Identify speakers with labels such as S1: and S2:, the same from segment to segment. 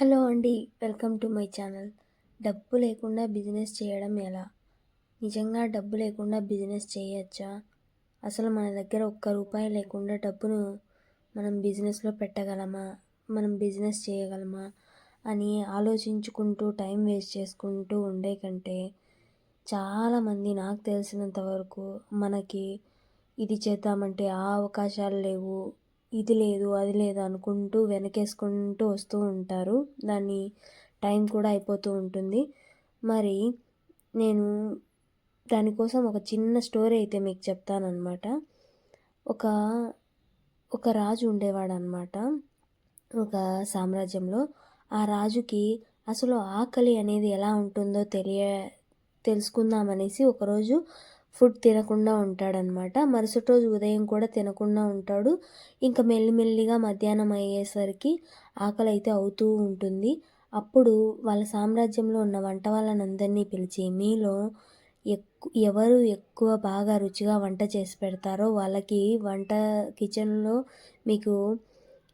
S1: Hello అండి welcome to my channel. డబ్బు లేకుండా బిజినెస్ చేయడం ఎలా? నిజంగా డబ్బు లేకుండా బిజినెస్ చేయొచ్చా? అసలు మన దగ్గర ఒక్క రూపాయి లేకుండా డబ్బును మనం బిజినెస్లో పెట్టగలమా? మనం బిజినెస్ చేయగలమా? అని ఆలోచించుకుంటూ టైం వేస్ట్ చేసుకుంటూ ఉండే కంటే చాలామంది నాకు తెలిసినంత వరకు మనకి ఇది చేద్దామంటే ఆ అవకాశాలు లేవు ఇది లేదు అది లేదు అనుకుంటూ వెనకేసుకుంటూ వస్తూ ఉంటారు. దాన్ని టైం కూడా అయిపోతూ ఉంటుంది. మరి నేను దానికోసం ఒక చిన్న స్టోరీ అయితే మీకు చెప్తానమాట ఒక ఒక రాజు ఉండేవాడు అనమాట ఒక సామ్రాజ్యంలో. ఆ రాజుకి అసలు ఆకలి అనేది ఎలా ఉంటుందో తెలియ తెలుసుకుందామనేసి ఒకరోజు ఫుడ్ తినకుండా ఉంటాడనమాట. మరుసటి రోజు ఉదయం కూడా తినకుండా ఉంటాడు. ఇంకా మెల్లిమెల్లిగా మధ్యాహ్నం అయ్యేసరికి ఆకలి అయితే అవుతూ ఉంటుంది. అప్పుడు వాళ్ళ సామ్రాజ్యంలో ఉన్న వంట వాళ్ళనందరినీ పిలిచి మీలో ఎక్కు ఎవరు ఎక్కువ బాగా రుచిగా వంట చేసి పెడతారో వాళ్ళకి వంట కిచెన్లో మీకు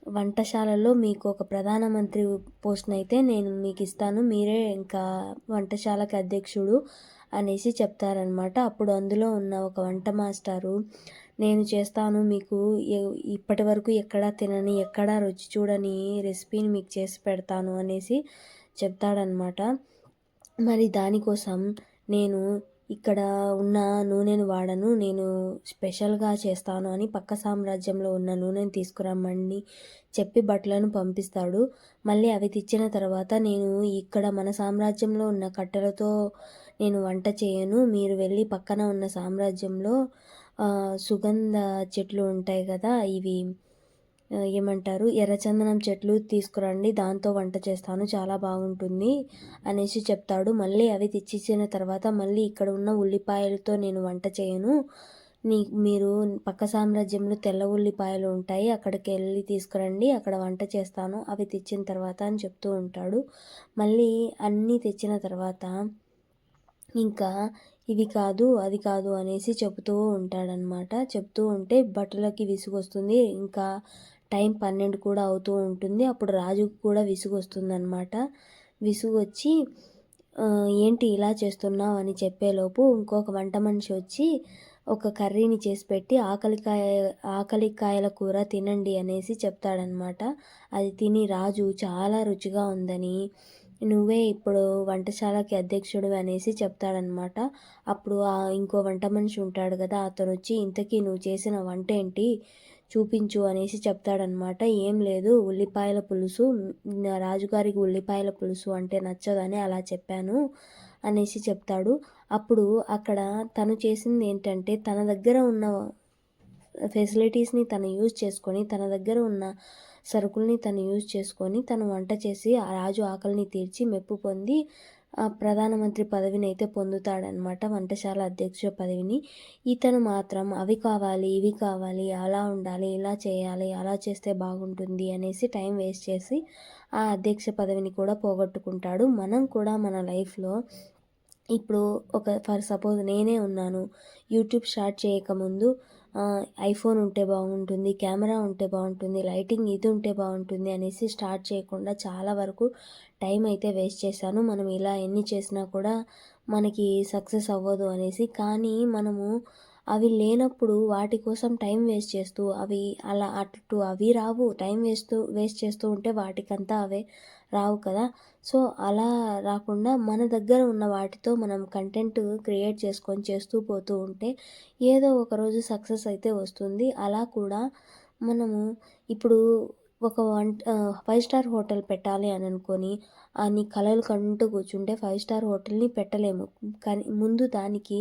S1: వంటశాలలో మీకు ఒక ప్రధానమంత్రి పోస్ట్ని అయితే నేను మీకు ఇస్తాను. మీరే ఇంకా వంటశాలకు అధ్యక్షుడు అనేసి చెప్తారనమాట అప్పుడు అందులో ఉన్న ఒక వంట మాస్టారు నేను చేస్తాను మీకు ఇప్పటి వరకు ఎక్కడా తినని ఎక్కడా రుచి చూడని రెసిపీని మీకు చేసి పెడతాను అనేసి చెప్తాడనమాట మరి దానికోసం నేను ఇక్కడ ఉన్న నూనెను వాడను నేను స్పెషల్గా చేస్తాను అని పక్క సామ్రాజ్యంలో ఉన్న నూనెను తీసుకురమ్మని చెప్పి బట్టలను పంపిస్తాడు. మళ్ళీ అవి తెచ్చిన తర్వాత నేను ఇక్కడ మన సామ్రాజ్యంలో ఉన్న కట్టెలతో నేను వంట చేయను. మీరు వెళ్ళి పక్కన ఉన్న సామ్రాజ్యంలో సుగంధ చెట్లు ఉంటాయి కదా ఇవి ఏమంటారు? ఎర్రచందనం చెట్లు తీసుకురండి దాంతో వంట చేస్తాను చాలా బాగుంటుంది అనేసి చెప్తాడు. మళ్ళీ అవి తెచ్చిచ్చిన తర్వాత మళ్ళీ ఇక్కడ ఉన్న ఉల్లిపాయలతో నేను వంట చేయను. నీ మీరు పక్క సామ్రాజ్యంలో తెల్ల ఉల్లిపాయలు ఉంటాయి అక్కడికి వెళ్ళి తీసుకురండి అక్కడ వంట చేస్తాను అవి తెచ్చిన తర్వాత అని చెప్తూ ఉంటాడు. మళ్ళీ అన్నీ తెచ్చిన తర్వాత ఇంకా ఇవి కాదు అది కాదు అనేసి చెబుతూ ఉంటాడనమాట చెప్తూ ఉంటే బట్టలకి విసుగొస్తుంది ఇంకా టైం పన్నెండు కూడా అవుతూ ఉంటుంది. అప్పుడు రాజుకు కూడా విసుగు వస్తుందన్నమాట విసుగు వచ్చి ఏంటి ఇలా చేస్తున్నావు? అని చెప్పేలోపు ఇంకొక వంట మనిషి వచ్చి ఒక కర్రీని చేసి పెట్టి ఆకలికాయ ఆకలికాయల కూర తినండి అనేసి చెప్తాడనమాట అది తిని రాజు చాలా రుచిగా ఉందని నువ్వే ఇప్పుడు వంటశాలకి అధ్యక్షుడు అనేసి చెప్తాడనమాట అప్పుడు ఆ ఇంకో వంట మనిషి ఉంటాడు కదా అతను వచ్చి ఇంతకీ నువ్వు చేసిన వంట ఏంటి చూపించు అనేసి చెప్తాడనమాట ఏం లేదు ఉల్లిపాయల పులుసు రాజుగారికి ఉల్లిపాయల పులుసు అంటే నచ్చదని అలా చెప్పాను అనేసి చెప్తాడు. అప్పుడు అక్కడ తను చేసింది ఏంటంటే తన దగ్గర ఉన్న ఫెసిలిటీస్ని తను యూజ్ చేసుకొని తన దగ్గర ఉన్న సరుకుల్ని తను యూజ్ చేసుకొని తను వంట చేసి ఆ రాజు ఆకలిని తీర్చి మెప్పు పొంది ప్రధానమంత్రి పదవిని అయితే పొందుతాడనమాట వంటశాల అధ్యక్ష పదవిని. ఇతను మాత్రం అవి కావాలి ఇవి కావాలి అలా ఉండాలి ఇలా చేయాలి అలా చేస్తే బాగుంటుంది అనేసి టైం వేస్ట్ చేసి ఆ అధ్యక్ష పదవిని కూడా పోగొట్టుకుంటాడు. మనం కూడా మన లైఫ్లో ఇప్పుడు ఒక ఫర్ సపోజ్ నేనే ఉన్నాను యూట్యూబ్ స్టార్ట్ చేయకముందు ఐఫోన్ ఉంటే బాగుంటుంది కెమెరా ఉంటే బాగుంటుంది లైటింగ్ ఇది ఉంటే బాగుంటుంది అనేసి స్టార్ట్ చేయకుండా చాలా వరకు టైం అయితే వేస్ట్ చేశాను. మనం ఇలా ఎన్ని చేసినా కూడా మనకి సక్సెస్ అవ్వదు అనేసి. కానీ మనము అవి లేనప్పుడు వాటి కోసం టైం వేస్ట్ చేస్తూ అవి అలా అటు అవి రావు. టైం వేస్తూ వేస్ట్ చేస్తూ ఉంటే వాటికంతా అవే రావు కదా. సో అలా రాకుండా మన దగ్గర ఉన్న వాటితో మనం కంటెంట్ క్రియేట్ చేసుకొని చేస్తూ పోతూ ఉంటే ఏదో ఒకరోజు సక్సెస్ అయితే వస్తుంది. అలా కూడా మనము ఇప్పుడు ఒక వంట ఫైవ్ స్టార్ హోటల్ పెట్టాలి అని అనుకొని అని కలలు కంటూ కూర్చుంటే ఫైవ్ స్టార్ హోటల్ని పెట్టలేము. కానీ ముందు దానికి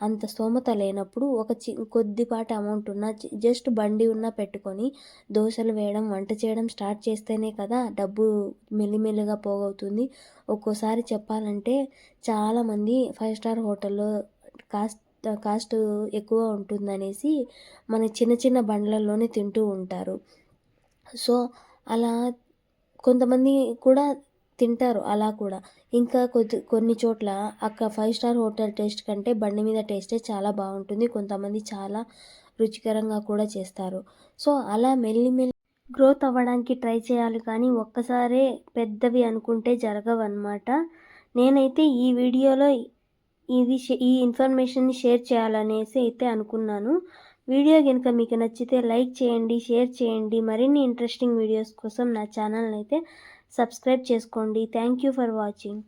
S1: అంత స్తోమత లేనప్పుడు ఒక చి కొద్దిపాటి అమౌంట్ ఉన్న జస్ట్ బండి ఉన్నా పెట్టుకొని దోశలు వేయడం వంట చేయడం స్టార్ట్ చేస్తేనే కదా డబ్బు మెల్లిమెల్లిగా పోగవుతుంది. ఒక్కోసారి చెప్పాలంటే చాలామంది ఫైవ్ స్టార్ హోటల్లో కాస్ట్ కాస్ట్ ఎక్కువ ఉంటుందనేసి మన చిన్న చిన్న బండ్లలోనే తింటూ ఉంటారు. సో అలా కొంతమంది కూడా తింటారు అలా కూడా. ఇంకా కొద్ది కొన్ని చోట్ల అక్కడ ఫైవ్ స్టార్ హోటల్ టేస్ట్ కంటే బండి మీద టేస్టే చాలా బాగుంటుంది. కొంతమంది చాలా రుచికరంగా కూడా చేస్తారు. సో అలా మెల్లి మెల్లి గ్రోత్ అవ్వడానికి ట్రై చేయాలి కానీ ఒక్కసారే పెద్దవి అనుకుంటే జరగవన్నమాట. నేనైతే ఈ వీడియోలో ఇది ఈ ఇన్ఫర్మేషన్ని షేర్ చేయాలనేసి అయితే అనుకున్నాను. వీడియో కనుక మీకు నచ్చితే లైక్ చేయండి షేర్ చేయండి. మరిన్ని ఇంట్రెస్టింగ్ వీడియోస్ కోసం నా ఛానల్ని అయితే సబ్స్క్రైబ్ చేసుకోండి. Thank you for watching